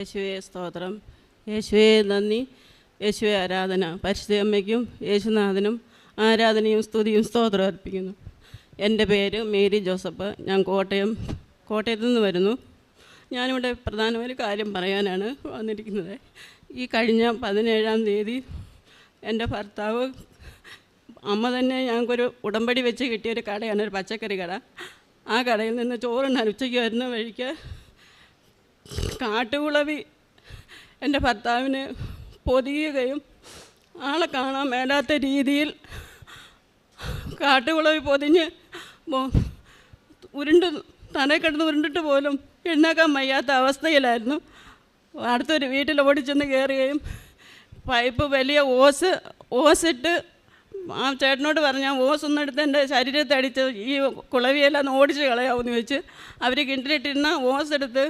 യേശുവെ സ്തോത്രം. യേശുവെ നന്ദി. യേശുവെ ആരാധന. പരിശുദ്ധ അമ്മയ്ക്കും യേശുനാഥനും ആരാധനയും സ്തുതിയും സ്തോത്രം അർപ്പിക്കുന്നു. എന്റെ പേര് മേരി ജോസഫ്. ഞാൻ കോട്ടയം കോട്ടയത്തു നിന്ന് വരുന്നു. ഞാനിവിടെ പ്രധാനമൊരു കാര്യം പറയാനാണ് വന്നിരിക്കുന്നത്. ഈ കഴിഞ്ഞ പതിനേഴാം തീയതി എന്റെ ഭർത്താവ് അമ്മ തന്നെ ഞങ്ങൾക്കൊരു ഉടമ്പടി വെച്ച് കിട്ടിയ ഒരു കടയാണ് ഒരു പച്ചക്കറി കട. ആ കടയിൽ നിന്ന് ചോറുണ്ണാൻ ഉച്ചയ്ക്ക് വരുന്ന വഴിക്ക് കാട്ടുകുളവി എന്റെ ഭർത്താവിന് പൊതിയുകയും ആളെ കാണാൻ മേലാത്ത രീതിയിൽ കാട്ടുകുളവി പൊതിഞ്ഞ് ഉരുണ്ട് തലയിൽ കിടന്ന് ഉരുണ്ടിട്ട് പോലും എഴുന്നേക്കാൻ വയ്യാത്ത അവസ്ഥയിലായിരുന്നു. അടുത്തൊരു വീട്ടിൽ ഓടിച്ചെന്ന് കയറുകയും പൈപ്പ് വലിയ ഓസ് ഓസിട്ട് ആ ചേട്ടനോട് പറഞ്ഞാൽ ഓസ് ഒന്നെടുത്ത് എന്റെ ശരീരത്തെ അടിച്ച് ഈ കുളവിയെല്ലാം ഒന്ന് ഓടിച്ച് കളയാമെന്ന് ചോദിച്ച് അവർ കിണറ്റിലിട്ടിരുന്ന ഓസ് എടുത്ത്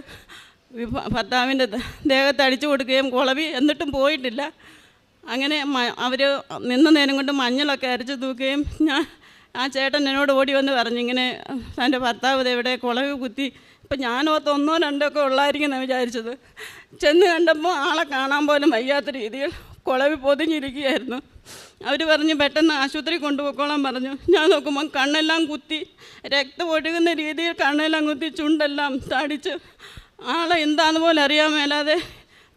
ഭർത്താവിന്റെ ദേഹത്ത് അടിച്ചു കൊടുക്കുകയും കുളവി എന്നിട്ടും പോയിട്ടില്ല. അങ്ങനെ അവർ നിന്ന നേരം കൊണ്ട് മഞ്ഞളൊക്കെ അരച്ച് തൂക്കുകയും ഞാൻ ആ ചേട്ടൻ എന്നോട് ഓടി വന്ന് പറഞ്ഞു ഇങ്ങനെ തന്റെ ഭർത്താവ് ഇവിടെ കുളവ് കുത്തി ഇപ്പം ഞാനോർത്ത് ഒന്നോ രണ്ടോ ഒക്കെ ഉള്ളായിരിക്കും എന്നാണ് വിചാരിച്ചത്. ചെന്ന് കണ്ടപ്പോൾ ആളെ കാണാൻ പോലും വയ്യാത്ത രീതിയിൽ കുളവി പൊതിഞ്ഞിരിക്കുകയായിരുന്നു. അവർ പറഞ്ഞു പെട്ടെന്ന് ആശുപത്രി കൊണ്ടുപോയിക്കോളാൻ പറഞ്ഞു. ഞാൻ നോക്കുമ്പോൾ കണ്ണെല്ലാം കുത്തി രക്തം ഒഴുകുന്ന രീതിയിൽ കണ്ണെല്ലാം കുത്തി ചുണ്ടെല്ലാം തടിച്ച് ആളെ എന്താന്ന് പോലും അറിയാൻ മേലാതെ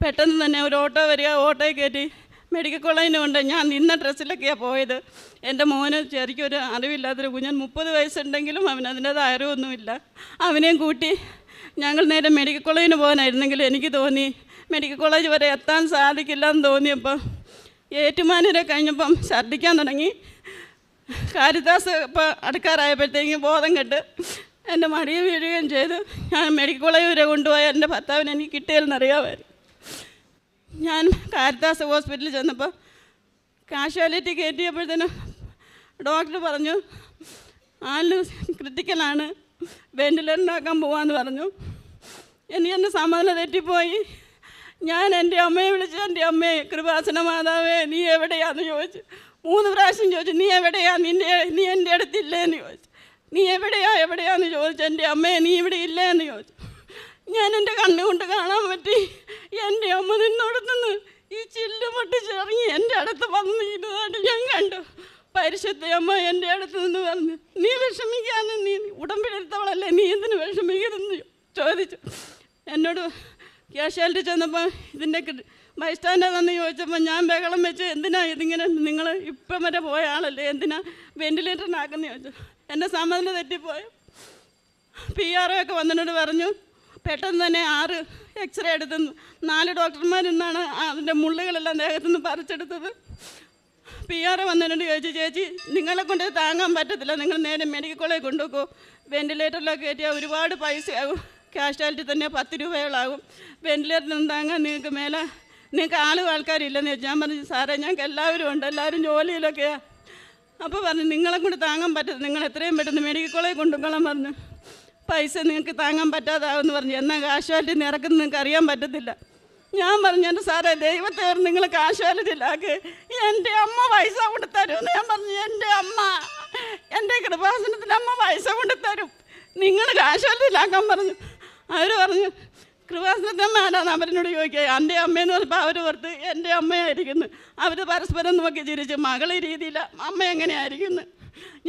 പെട്ടെന്ന് തന്നെ ഒരു ഓട്ടോ വരിക ഓട്ടോയിൽ കയറ്റി മെഡിക്കൽ കോളേജിന് കൊണ്ട് ഞാൻ നിന്ന ഡ്രസ്സിലൊക്കെയാണ് പോയത്. എന്റെ മോന് ഒരു അറിവില്ലാത്തൊരു കുഞ്ഞൻ മുപ്പത് വയസ്സുണ്ടെങ്കിലും അവൻ അതിന്റേതായ അറിവൊന്നുമില്ല. അവനെയും കൂട്ടി ഞങ്ങൾ നേരെ മെഡിക്കൽ കോളേജിന് പോകാനായിരുന്നെങ്കിൽ എനിക്ക് തോന്നി മെഡിക്കൽ കോളേജ് വരെ എത്താൻ സാധിക്കില്ല എന്ന് തോന്നിയപ്പോൾ ഏറ്റുമാനൂരെ കഴിഞ്ഞപ്പം ഛർദ്ദിക്കാൻ തുടങ്ങി. കാരിദാസ് ഇപ്പോൾ അടുക്കാറായപ്പോഴത്തേക്കും ബോധം കെട്ട് എന്റെ മടിയെ വീഴുകയും ചെയ്തു. ഞാൻ മെഡിക്കൽ കോളേജ് വരെ കൊണ്ടുപോയ. എന്റെ ഭർത്താവിന് എനിക്ക് കിട്ടിയതെന്നറിയാമായിരുന്നു ഞാൻ കാരിദാസ് ഹോസ്പിറ്റലിൽ ചെന്നപ്പോൾ കാഷ്വാലിറ്റി കയറ്റിയപ്പോഴത്തേനും ഡോക്ടർ പറഞ്ഞു ആളിന് ക്രിട്ടിക്കലാണ് വെന്റിലേറ്ററിനാക്കാൻ പോവാന്ന് പറഞ്ഞു. എനിക്ക് എന്റെ സമാധാനം തെറ്റിപ്പോയി. ഞാൻ എന്റെ അമ്മയെ വിളിച്ചു. എന്റെ അമ്മയെ കൃപാസന മാതാവേ നീ എവിടെയാന്ന് ചോദിച്ചു. മൂന്ന് പ്രാവശ്യം ചോദിച്ചു നീ എവിടെയാ? നിന്റെ നീ എന്റെ അടുത്തില്ലേന്ന് ചോദിച്ചു. നീ എവിടെയാ എവിടെയാന്ന് ചോദിച്ചു എന്റെ അമ്മയെ നീ ഇവിടെ ഇല്ലേ എന്ന് ചോദിച്ചു. ഞാൻ എന്റെ കണ്ണുകൊണ്ട് കാണാൻ പറ്റി. എന്റെ അമ്മ നിന്നോടത്തുനിന്ന് ഈ ചില്ല് പൊട്ടിച്ചിറങ്ങി എന്റെ അടുത്ത് വന്ന് ഇരുന്നതായിട്ട് ഞാൻ കണ്ടു. പരിശുദ്ധ അമ്മ എന്റെ അടുത്ത് നിന്ന് പറഞ്ഞു നീ വിഷമിക്കാന്ന് നീ ഉടമ്പിലെടുത്തവളല്ലേ നീ എന്തിനു വിഷമിക്കരുതെന്ന് ചോദിച്ചു. എന്നോട് ക്യാഷ്വാലിറ്റി ചെന്നപ്പോൾ ഇതിന്റെ ബൈസ്റ്റാൻഡർ തന്നെ ചോദിച്ചപ്പോൾ ഞാൻ ബഹളം വെച്ച് എന്തിനാ ഇതിങ്ങനെ നിങ്ങൾ ഇപ്പം വരെ പോയ ആളല്ലേ എന്തിനാ വെന്റിലേറ്ററിനാക്കുന്ന ചോദിച്ചു. എന്റെ സമ്മതം തെറ്റിപ്പോയി. പി ആർ ഒ ഒക്കെ വന്നിട്ട് പറഞ്ഞു പെട്ടെന്ന് തന്നെ ആറ് എക്സ്റേ എടുത്ത് നാല് ഡോക്ടർമാരിന്നാണ് അതിന്റെ മുള്ളുകളെല്ലാം ദേഹത്തു നിന്ന് പറിച്ചെടുത്തത് പി ആർ വന്നിട്ട് ചോദിച്ചു ചേച്ചി നിങ്ങളെ കൊണ്ട് താങ്ങാൻ പറ്റത്തില്ല. നിങ്ങൾ നേരെ മെഡിക്കൽ കോളേജ് കൊണ്ടുപോകും വെന്റിലേറ്ററിലൊക്കെ കയറ്റിയാൽ ഒരുപാട് പൈസയാകും. കാഷ്വാലിറ്റി തന്നെ പത്ത് രൂപയോളാകും. വെന്റിലേറ്ററിൽ താങ്ങാൻ നിങ്ങൾക്ക് മേലെ. നിങ്ങൾക്ക് ആളും ആൾക്കാരില്ലെന്ന് ചോദിച്ചു. ഞാൻ പറഞ്ഞു സാറേ ഞങ്ങൾക്ക് എല്ലാവരും ഉണ്ട്. എല്ലാവരും ജോലിയിലൊക്കെയാണ് അപ്പോൾ പറഞ്ഞു നിങ്ങളെ കൊണ്ട് താങ്ങാൻ പറ്റത്തില്ല നിങ്ങൾ എത്രയും പെട്ടെന്ന് മെഡിക്കൽ കോളേജ് കൊണ്ടുപോകണം പറഞ്ഞു. പൈസ നിങ്ങൾക്ക് താങ്ങാൻ പറ്റാതാവെന്ന് പറഞ്ഞു. എന്നാൽ കാശുവാലിറ്റി നിറക്കുന്ന നിങ്ങൾക്ക് അറിയാൻ പറ്റത്തില്ല. ഞാൻ പറഞ്ഞു എന്റെ സാറേ ദൈവത്തെ ഓർത്ത് നിങ്ങൾ കാശുവാലിറ്റിയിലാക്ക് എന്റെ അമ്മ പൈസ കൊണ്ട് തരുമെന്ന് ഞാൻ പറഞ്ഞു എന്റെ അമ്മ എന്റെ കൃപാസനത്തിൽ അമ്മ പൈസ കൊണ്ട് തരും. നിങ്ങൾ കാശുവാലിറ്റിയിലാക്കാൻ പറഞ്ഞു. അവർ പറഞ്ഞു കൃപാസനത്തെ മേലാണ് അവരനോട് ചോദിക്കുക എന്റെ അമ്മയെന്ന് പറഞ്ഞപ്പോൾ അവർ ഓർത്ത് എന്റെ അമ്മയായിരിക്കുന്നു. അവർ പരസ്പരം നോക്കി ചിരിച്ചു മകളെ രീതിയില്ല അമ്മ എങ്ങനെയായിരിക്കുന്നു?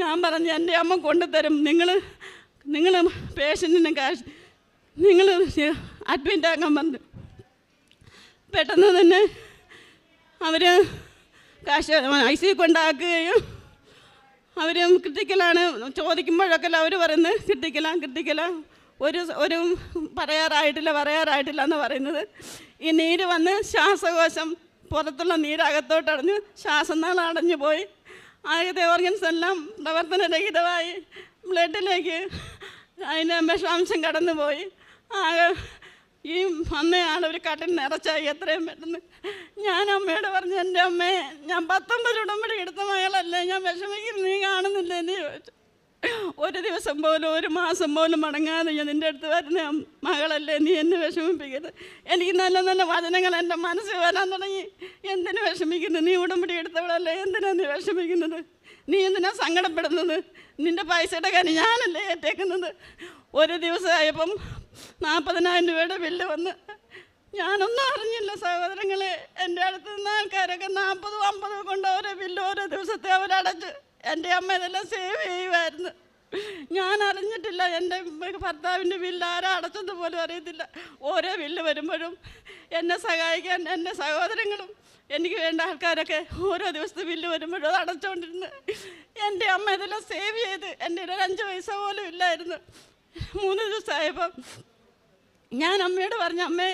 ഞാൻ പറഞ്ഞു എന്റെ അമ്മ കൊണ്ടുതരും. നിങ്ങൾ നിങ്ങൾ പേഷ്യന്റിന് കാശ് നിങ്ങൾ അഡ്മിറ്റ് ആക്കാൻ പറഞ്ഞു പെട്ടെന്ന് തന്നെ അവർ കാശ് ഐ സി കൊണ്ടാക്കുകയും അവർ ക്രിട്ടിക്കലാണ് ചോദിക്കുമ്പോഴൊക്കെ അവർ പറയുന്നത് ക്രിട്ടിക്കലാണ് ക്രിട്ടിക്കലാണ് ഒരു ഒരു പറയാറായിട്ടില്ല പറയാറായിട്ടില്ല എന്ന് പറയുന്നത്. ഈ നീര് വന്ന് ശ്വാസകോശം പുറത്തുള്ള നീരകത്തോട്ട് അടഞ്ഞ് ശ്വാസനാൾ അടഞ്ഞു പോയി. ആദ്യത്തെ ഓർഗൻസ് എല്ലാം പ്രവർത്തനരഹിതമായി ബ്ലഡിലേക്ക് അതിന്റെ വിഷാംശം കടന്നു പോയി ആകെ ഈ അമ്മയാണ് ഒരു കട്ടിൽ നിറച്ചായി എത്രയും പെട്ടെന്ന്. ഞാൻ അമ്മയോട് പറഞ്ഞു എന്റെ അമ്മയെ ഞാൻ പത്തൊമ്പത് ഉടമ്പടി എടുത്ത മകളല്ലേ ഞാൻ വിഷമിക്കുന്നു നീ കാണുന്നില്ല? എന്ന് ചോദിച്ചു. ഒരു ദിവസം പോലും ഒരു മാസം പോലും മടങ്ങാതെ ഞാൻ നിന്റെ അടുത്ത് വരുന്ന മകളല്ലേ നീ എന്നെ വിഷമിപ്പിക്കരുത് എനിക്ക് നല്ല നല്ല വചനങ്ങൾ എന്റെ മനസ്സിൽ വരാൻ തുടങ്ങി. എന്തിനു വിഷമിക്കുന്നു നീ ഉടമ്പടി എടുത്തവളല്ലേ? എന്തിനാ നീ വിഷമിക്കുന്നത്? നീ എന്തിനാ സങ്കടപ്പെടുന്നത്? നിന്റെ പൈസയുടെ കാര്യം ഞാനല്ലേ ഏറ്റേക്കുന്നത്? ഒരു ദിവസമായപ്പം നാൽപ്പതിനായിരം രൂപയുടെ ബില്ല് വന്ന് ഞാനൊന്നും അറിഞ്ഞില്ല സഹോദരങ്ങളെ. എന്റെ അടുത്ത് നിന്ന് ആൾക്കാരൊക്കെ നാൽപ്പതും അമ്പതും കൊണ്ട് ഓരോ ബില്ല് ഓരോ ദിവസത്തെ അവരടച്ച് എന്റെ അമ്മ ഇതെല്ലാം സേവ് ചെയ്യുമായിരുന്നു ഞാൻ അറിഞ്ഞിട്ടില്ല എന്റെ ഭർത്താവിന്റെ ബില്ല് ആരാ അടച്ചെന്ന് പോലും അറിയത്തില്ല. ഓരോ ബില്ല് വരുമ്പോഴും എന്നെ സഹായിക്കാൻ എന്റെ സഹോദരങ്ങളും എനിക്ക് വേണ്ട ആൾക്കാരൊക്കെ ഓരോ ദിവസത്തെ ബില്ല് വരുമ്പോഴും അത് അടച്ചുകൊണ്ടിരുന്നു എന്റെ അമ്മ ഇതെല്ലാം സേവ് ചെയ്ത് എന്റെ ഒരു അഞ്ച് പൈസ പോലും ഇല്ലായിരുന്നു. മൂന്ന് ദിവസമായപ്പം ഞാൻ അമ്മയോട് പറഞ്ഞു അമ്മേ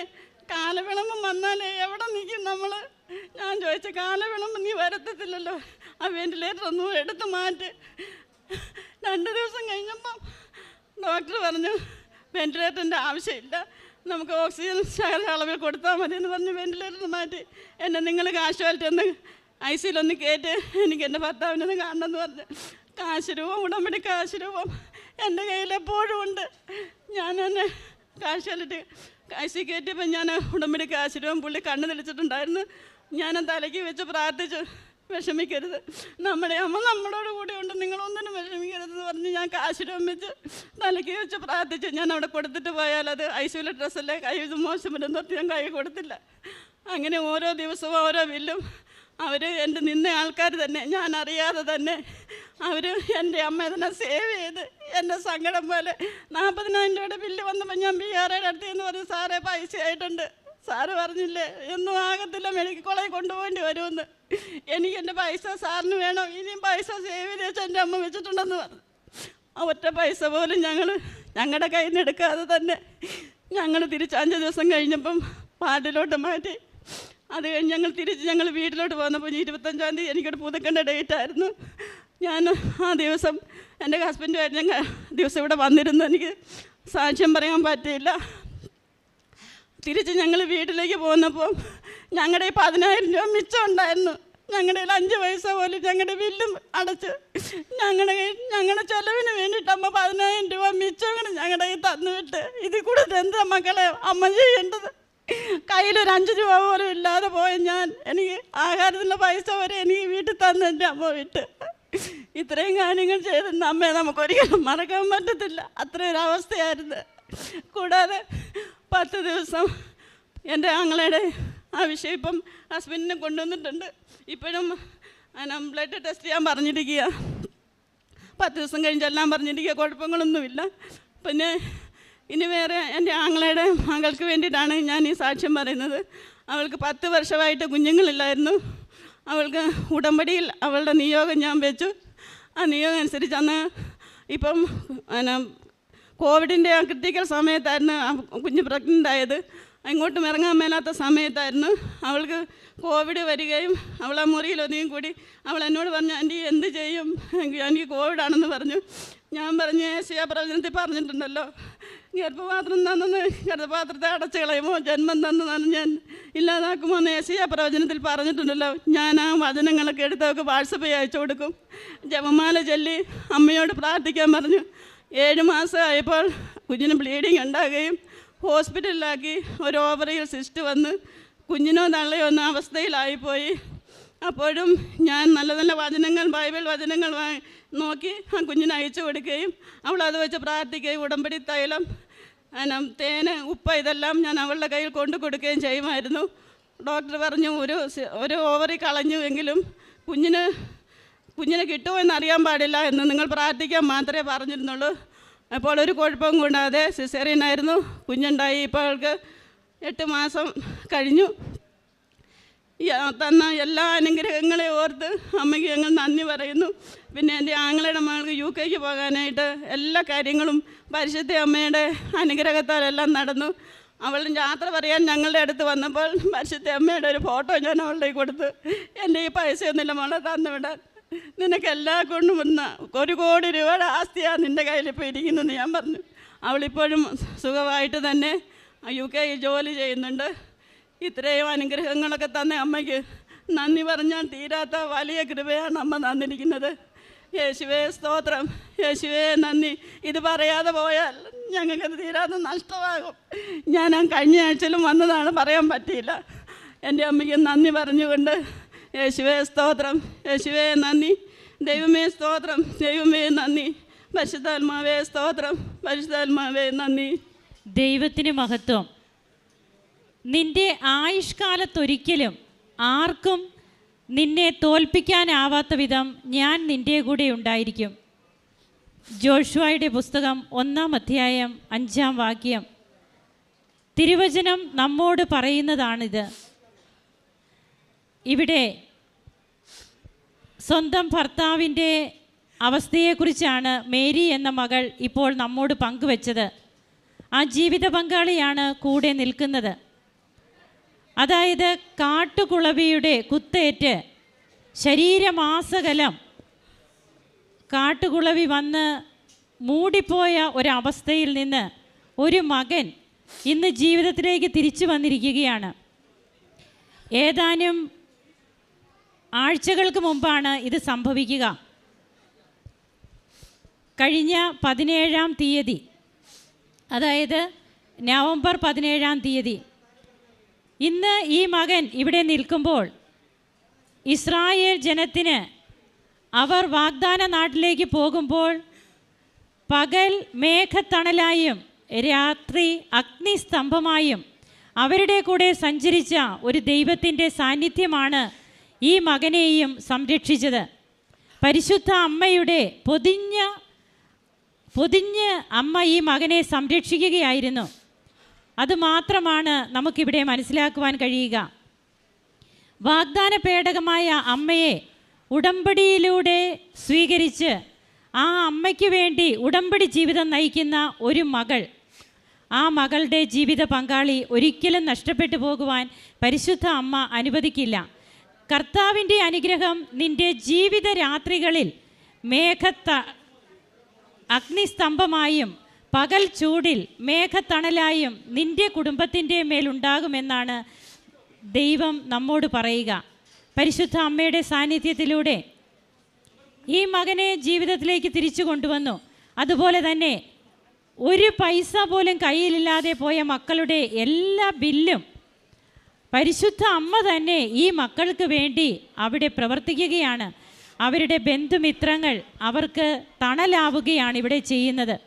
കാലവിളമ്പം വന്നാലേ എവിടെ നിൽക്കും നമ്മൾ ഞാൻ ചോദിച്ച കാലവിളമ്പം നീ വരത്തത്തില്ലല്ലോ. ആ വെന്റിലേറ്റർ ഒന്നും എടുത്ത് മാറ്റി. രണ്ട് ദിവസം കഴിഞ്ഞപ്പം ഡോക്ടർ പറഞ്ഞു വെന്റിലേറ്ററിന്റെ ആവശ്യമില്ല. നമുക്ക് ഓക്സിജൻ ശകല അളവിൽ കൊടുത്താൽ മതി എന്ന് പറഞ്ഞ് വെന്റിലേറ്റർ മാറ്റി. എന്നെ നിങ്ങൾ കാശുവാലിറ്റി ഒന്ന് ഐ സിയിലൊന്ന് കയറ്റി എനിക്ക് എന്റെ ഭർത്താവിനെ ഒന്ന് കാണണമെന്ന് പറഞ്ഞ്. കാശ് രൂപം ഉടമ്പടി കാശ് രൂപം എന്റെ കയ്യിൽ എപ്പോഴും ഉണ്ട്. ഞാൻ തന്നെ കാശുവാലിറ്റി ഐ സി കയറ്റിയപ്പോൾ ഞാൻ ഉടമ്പടി കാശ് രൂപം പുള്ളി കണ്ണ് തെളിച്ചിട്ടുണ്ടായിരുന്നു. ഞാൻ തലയ്ക്ക് വെച്ച് പ്രാർത്ഥിച്ചു. വിഷമിക്കരുത്. നമ്മുടെ അമ്മ നമ്മളോട് കൂടെ ഉണ്ട്. നിങ്ങളൊന്നിനും വിഷമിക്കരുതെന്ന് പറഞ്ഞ് ഞാൻ കാശിരം വെച്ച് തലയ്ക്ക് വെച്ച് പ്രാർത്ഥിച്ചു. ഞാൻ അവിടെ കൊടുത്തിട്ട് പോയാൽ അത് ഐശ്വര്യ ഡ്രസ്സല്ലേ കൈ മോശം വരും തൊട്ട് ഞാൻ കൈ കൊടുത്തില്ല. അങ്ങനെ ഓരോ ദിവസവും ഓരോ ബില്ലും അവർ എന്റെ നിന്ന ആൾക്കാർ തന്നെ ഞാൻ അറിയാതെ തന്നെ അവർ എന്റെ അമ്മ ഇതിനെ സേവ് ചെയ്ത് എന്റെ സങ്കടം പോലെ നാൽപ്പതിനായിരം രൂപയുടെ ബില്ല് വന്നപ്പോൾ ഞാൻ ബി ആർ ഐയുടെ അടുത്ത് എന്ന് പറഞ്ഞ് സാറേ പൈസ ആയിട്ടുണ്ട്. സാറ് പറഞ്ഞില്ലേ എന്നും ആകത്തില്ല മെഡിക്കൽ കോളേജ് കൊണ്ടുപോകേണ്ടി വരുമെന്ന്. എനിക്ക് എന്റെ പൈസ സാറിന് വേണം ഇനിയും പൈസ സേവ് ചെയ്ത് വെച്ച് എന്റെ അമ്മ വെച്ചിട്ടുണ്ടെന്ന് പറഞ്ഞു. ആ ഒറ്റ പൈസ പോലും ഞങ്ങൾ ഞങ്ങളുടെ കയ്യിൽ നിന്ന് എടുക്കാതെ തന്നെ ഞങ്ങൾ തിരിച്ച് അഞ്ച് ദിവസം കഴിഞ്ഞപ്പം വാർഡിലോട്ട് മാറ്റി. അത് കഴിഞ്ഞ് ഞങ്ങൾ തിരിച്ച് ഞങ്ങൾ വീട്ടിലോട്ട് പോന്നപ്പോൾ ഇരുപത്തഞ്ചാം തീയതി എനിക്കൊരു പുതുക്കേണ്ട ഡേറ്റ് ആയിരുന്നു. ഞാൻ ആ ദിവസം എന്റെ ഹസ്ബൻഡുമായിട്ട് ഞങ്ങൾ ദിവസം ഇവിടെ വന്നിരുന്നു. എനിക്ക് സാക്ഷ്യം പറയാൻ പറ്റിയില്ല. തിരിച്ച് ഞങ്ങൾ വീട്ടിലേക്ക് പോന്നപ്പോൾ ഞങ്ങളുടെ പതിനായിരം രൂപ മിച്ചം ഉണ്ടായിരുന്നു. ഞങ്ങളുടെ കയ്യിൽ അഞ്ച് പൈസ പോലും ഞങ്ങളുടെ ബില്ലും അടച്ച് ഞങ്ങളുടെ കയ്യിൽ ഞങ്ങളുടെ ചെലവിന് വേണ്ടിയിട്ട് അമ്മ പതിനായിരം രൂപ മിച്ചം കൂടെ ഞങ്ങളുടെ കയ്യിൽ തന്നു വിട്ട് ഇതിൽ കൂടുതൽ എന്താ മക്കളെ അമ്മ ചെയ്യേണ്ടത്? കയ്യിലൊരു അഞ്ച് രൂപ പോലും ഇല്ലാതെ പോയ ഞാൻ എനിക്ക് ആഹാരത്തിന്റെ പൈസ വരെ എനിക്ക് വീട്ടിൽ തന്നു എന്റെ അമ്മ വിട്ട്. ഇത്രയും കാര്യങ്ങൾ ചെയ്തിരുന്ന അമ്മയെ നമുക്കൊരിക്കലും മറക്കാൻ പറ്റത്തില്ല. അത്രയൊരു അവസ്ഥയായിരുന്നു കൂടാതെ പത്ത് ദിവസം എന്റെ ആങ്ങളയുടെ ആ വിഷയം ഇപ്പം ഹസ്ബൻഡിനെ കൊണ്ടുവന്നിട്ടുണ്ട്. ഇപ്പോഴും ബ്ലഡ് ടെസ്റ്റ് ചെയ്യാൻ പറഞ്ഞിരിക്കുക. പത്ത് ദിവസം കഴിഞ്ഞെല്ലാം പറഞ്ഞിരിക്കുക കുഴപ്പങ്ങളൊന്നുമില്ല. പിന്നെ ഇനി വേറെ എന്റെ ആങ്ങളയുടെ മകൾക്ക് വേണ്ടിയിട്ടാണ് ഞാൻ ഈ സാക്ഷ്യം പറയുന്നത്. അവൾക്ക് പത്ത് വർഷമായിട്ട് കുഞ്ഞുങ്ങളില്ലായിരുന്നു. അവൾക്ക് ഉടമ്പടിയിൽ അവളുടെ നിയോഗം ഞാൻ വെച്ചു. ആ നിയോഗം അനുസരിച്ച് അന്ന് ഇപ്പം കോവിഡിന്റെ ആ ക്രിട്ടിക്കൽ സമയത്തായിരുന്നു കുഞ്ഞ് പ്രഗ്നന്റ് ആയത്. അങ്ങോട്ടും ഇറങ്ങാൻ മേലാത്ത സമയത്തായിരുന്നു അവൾക്ക് കോവിഡ് വരികയും അവൾ ആ മുറിയിൽ ഒതുങ്ങി കൂടി അവൾ എന്നോട് പറഞ്ഞു ആന്റി എന്ത് ചെയ്യും? എനിക്ക് കോവിഡാണെന്ന് പറഞ്ഞു. ഞാൻ പറഞ്ഞു ഏഷ്യ പ്രവചനത്തിൽ പറഞ്ഞിട്ടുണ്ടല്ലോ. ഗർഭപാത്രം തന്നെന്ന് ഗർഭപാത്രത്തെ അടച്ചു കളയുമോ? ജന്മം തന്നതാണ് ഞാൻ ഇല്ലാതാക്കുമോ എന്ന് ഏഷ്യ പ്രവചനത്തിൽ പറഞ്ഞിട്ടുണ്ടല്ലോ. ഞാൻ ആ വചനങ്ങളൊക്കെ എടുത്തൊക്കെ വാട്സപ്പ് അയച്ചു കൊടുക്കും. ജപമാല ചൊല്ലി അമ്മയോട് പ്രാർത്ഥിക്കാൻ പറഞ്ഞു. ഏഴ് മാസമായപ്പോൾ കുഞ്ഞിന് ബ്ലീഡിങ് ഉണ്ടാകുകയും ഹോസ്പിറ്റലിലാക്കി ഒരു ഓവറിയിൽ സിസ്റ്റ് വന്ന് കുഞ്ഞിനോ തള്ളയോ എന്ന അവസ്ഥയിലായിപ്പോയി അപ്പോഴും ഞാൻ നല്ല നല്ല വചനങ്ങൾ ബൈബിൾ വചനങ്ങൾ നോക്കി ആ കുഞ്ഞിന് അയച്ചു കൊടുക്കുകയും അവൾ അത് വെച്ച് പ്രാർത്ഥിക്കുകയും ഉടമ്പടി തൈലം തേന് ഉപ്പ ഇതെല്ലാം ഞാൻ അവളുടെ കയ്യിൽ കൊണ്ടു കൊടുക്കുകയും ചെയ്യുമായിരുന്നു. ഡോക്ടർ പറഞ്ഞു ഒരു ഒരു ഓവറി കളഞ്ഞു എങ്കിലും കുഞ്ഞിന് കുഞ്ഞിനെ കിട്ടുമോ എന്നറിയാൻ പാടില്ല എന്ന് നിങ്ങൾ പ്രാർത്ഥിക്കാൻ മാത്രമേ പറഞ്ഞിരുന്നുള്ളൂ. അപ്പോൾ ഒരു കുഴപ്പവും കൂടാതെ സിസേറിയനായിരുന്നു. കുഞ്ഞുണ്ടായി. ഇപ്പോൾ അവൾക്ക് എട്ട് മാസം കഴിഞ്ഞു. തന്ന എല്ലാ അനുഗ്രഹങ്ങളെ ഓർത്ത് അമ്മയ്ക്ക് ഞങ്ങൾ നന്ദി പറയുന്നു. പിന്നെ എന്റെ ആങ്ങളുടെ മകൾക്ക് യു കെക്ക് പോകാനായിട്ട് എല്ലാ കാര്യങ്ങളും പരിശുദ്ധ അമ്മയുടെ അനുഗ്രഹത്താലെല്ലാം നടന്നു. അവൾ യാത്ര പറയാൻ ഞങ്ങളുടെ അടുത്ത് വന്നപ്പോൾ പരിശുദ്ധ അമ്മയുടെ ഒരു ഫോട്ടോ ഞാൻ അവളുടെ കൊടുത്ത് എന്റെ ഈ പൈസയൊന്നുമില്ല മോളെ തന്നു വിടാൻ. നിനക്ക് എല്ലാ കൊണ്ടും വന്ന ഒരു കോടി രൂപയുടെ ആസ്തിയാണ് നിന്റെ കയ്യിൽ ഇപ്പോൾ ഇരിക്കുന്നതെന്ന് ഞാൻ പറഞ്ഞു. അവളിപ്പോഴും സുഖമായിട്ട് തന്നെ യു കെയിൽ ജോലി ചെയ്യുന്നുണ്ട്. ഇത്രയും അനുഗ്രഹങ്ങളൊക്കെ തന്നെ അമ്മയ്ക്ക് നന്ദി പറഞ്ഞാൽ തീരാത്ത വലിയ കൃപയാണ് അമ്മ തന്നിരിക്കുന്നത്. യേശുവേ സ്തോത്രം. യേശുവേ നന്ദി. ഇത് പറയാതെ പോയാൽ ഞങ്ങൾക്കത് തീരാതെ നഷ്ടമാകും. ഞാൻ കഴിഞ്ഞ ആഴ്ചയിലും വന്നതാണ് പറയാൻ പറ്റിയില്ല. എന്റെ അമ്മയ്ക്ക് നന്ദി പറഞ്ഞുകൊണ്ട് യേശുവേ സ്തോത്രം. യേശുവേ നന്ദി. ദൈവമേ സ്തോത്രം. ദൈവമേ നന്ദി. പരിശുദ്ധാത്മാവേ സ്തോത്രം. പരിശുദ്ധാത്മാവേ നന്ദി. ദൈവത്തിന് മഹത്വം. നിന്റെ ആയുഷ്കാലത്തൊരിക്കലും ആർക്കും നിന്നെ തോൽപ്പിക്കാനാവാത്ത വിധം ഞാൻ നിന്റെ കൂടെ ഉണ്ടായിരിക്കും. ജോഷുവായുടെ പുസ്തകം ഒന്നാം അധ്യായം അഞ്ചാം വാക്യം. തിരുവചനം നമ്മോട് പറയുന്നതാണിത്. ഇവിടെ സ്വന്തം ഭർത്താവിന്റെ അവസ്ഥയെക്കുറിച്ചാണ് മേരി എന്ന മകൾ ഇപ്പോൾ നമ്മോട് പങ്കുവച്ചത്. ആ ജീവിത പങ്കാളിയാണ് കൂടെ നിൽക്കുന്നത്. അതായത് കാട്ടുകുളവിയുടെ കുത്തേറ്റ് ശരീരമാസകലം കാട്ടുകുളവി വന്ന് മൂടിപ്പോയ ഒരവസ്ഥയിൽ നിന്ന് ഒരു മകൻ ഇന്ന് ജീവിതത്തിലേക്ക് തിരിച്ചു വന്നിരിക്കുകയാണ്. ഏതാനും ആഴ്ചകൾക്ക് മുമ്പാണ് ഇത് സംഭവിക്കുക. കഴിഞ്ഞ പതിനേഴാം തീയതി അതായത് നവംബർ പതിനേഴാം തീയതി ഇന്ന് ഈ മകൻ ഇവിടെ നിൽക്കുമ്പോൾ ഇസ്രായേൽ ജനത്തിന് അവർ വാഗ്ദാന നാട്ടിലേക്ക് പോകുമ്പോൾ പകൽ മേഘത്തണലായും രാത്രി അഗ്നിസ്തംഭമായും അവരുടെ കൂടെ സഞ്ചരിച്ച ഒരു ദൈവത്തിന്റെ സാന്നിധ്യമാണ് ഈ മകനെയും സംരക്ഷിച്ചത്. പരിശുദ്ധ അമ്മയുടെ പൊതിഞ്ഞ പൊതിഞ്ഞ് അമ്മ ഈ മകനെ സംരക്ഷിക്കുകയായിരുന്നു. അതുമാത്രമാണ് നമുക്കിവിടെ മനസ്സിലാക്കുവാൻ കഴിയുക. വാഗ്ദാന പേടകമായ അമ്മയെ ഉടമ്പടിയിലൂടെ സ്വീകരിച്ച് ആ അമ്മയ്ക്ക് വേണ്ടി ഉടമ്പടി ജീവിതം നയിക്കുന്ന ഒരു മകൾ ആ മകളുടെ ജീവിത പങ്കാളി ഒരിക്കലും നഷ്ടപ്പെട്ടു പോകുവാൻ പരിശുദ്ധ അമ്മ അനുവദിക്കില്ല. കർത്താവിന്റെ അനുഗ്രഹം നിന്റെ ജീവിത രാത്രികളിൽ മേഘത്ത അഗ്നിസ്തംഭമായും പകൽ ചൂടിൽ മേഘത്തണലായും നിന്റെ കുടുംബത്തിന്റെ മേലുണ്ടാകുമെന്നാണ് ദൈവം നമ്മോട് പറയുക. പരിശുദ്ധ അമ്മയുടെ സാന്നിധ്യത്തിലൂടെ ഈ മകനെ ജീവിതത്തിലേക്ക് തിരിച്ചു കൊണ്ടുവന്നു. അതുപോലെ തന്നെ ഒരു പൈസ പോലും കയ്യിലില്ലാതെ പോയ മക്കളുടെ എല്ലാ ബില്ലും പരിശുദ്ധ അമ്മ തന്നെ ഈ മക്കൾക്ക് വേണ്ടി അവിടെ പ്രവർത്തിക്കുകയാണ്. അവരുടെ ബന്ധുമിത്രങ്ങൾ അവർക്ക് തണലാവുകയാണ് ഇവിടെ ചെയ്യുന്നത്.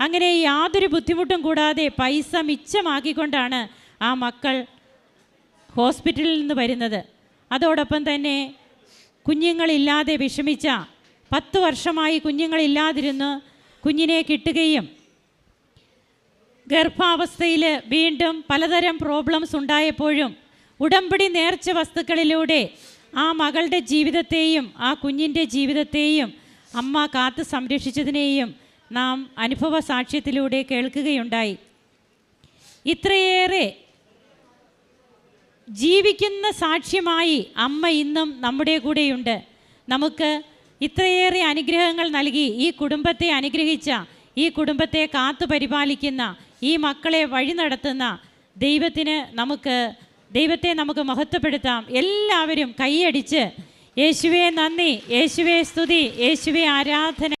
അങ്ങനെ യാതൊരു ബുദ്ധിമുട്ടും കൂടാതെ പൈസ മിച്ചമാക്കിക്കൊണ്ടാണ് ആ മക്കൾ ഹോസ്പിറ്റലിൽ നിന്ന് വരുന്നത്. അതോടൊപ്പം തന്നെ കുഞ്ഞുങ്ങളില്ലാതെ വിഷമിച്ച പത്ത് വർഷമായി കുഞ്ഞുങ്ങളില്ലാതിരുന്ന് കുഞ്ഞിനെ കിട്ടുകയും ഗർഭാവസ്ഥയിൽ വീണ്ടും പലതരം പ്രോബ്ലംസ് ഉണ്ടായപ്പോഴും ഉടമ്പടി നേർച്ച വസ്തുക്കളിലൂടെ ആ മകളുടെ ജീവിതത്തെയും ആ കുഞ്ഞിന്റെ ജീവിതത്തെയും അമ്മ കാത്തു സംരക്ഷിച്ചതിനെയും നാം അനുഭവ സാക്ഷ്യത്തിലൂടെ കേൾക്കുകയുണ്ടായി. ഇത്രയേറെ ജീവിക്കുന്ന സാക്ഷ്യമായി അമ്മ ഇന്നും നമ്മുടെ കൂടെയുണ്ട്. നമുക്ക് ഇത്രയേറെ അനുഗ്രഹങ്ങൾ നൽകി ഈ കുടുംബത്തെ അനുഗ്രഹിച്ച ഈ കുടുംബത്തെ കാത്തു പരിപാലിക്കുന്ന ഈ മക്കളെ വഴി നടത്തുന്ന ദൈവത്തിന് നമുക്ക് ദൈവത്തെ നമുക്ക് മഹത്വപ്പെടുത്താം. എല്ലാവരും കൈയടിച്ച് യേശുവെ നന്ദി യേശുവെ സ്തുതി യേശുവെ ആരാധന.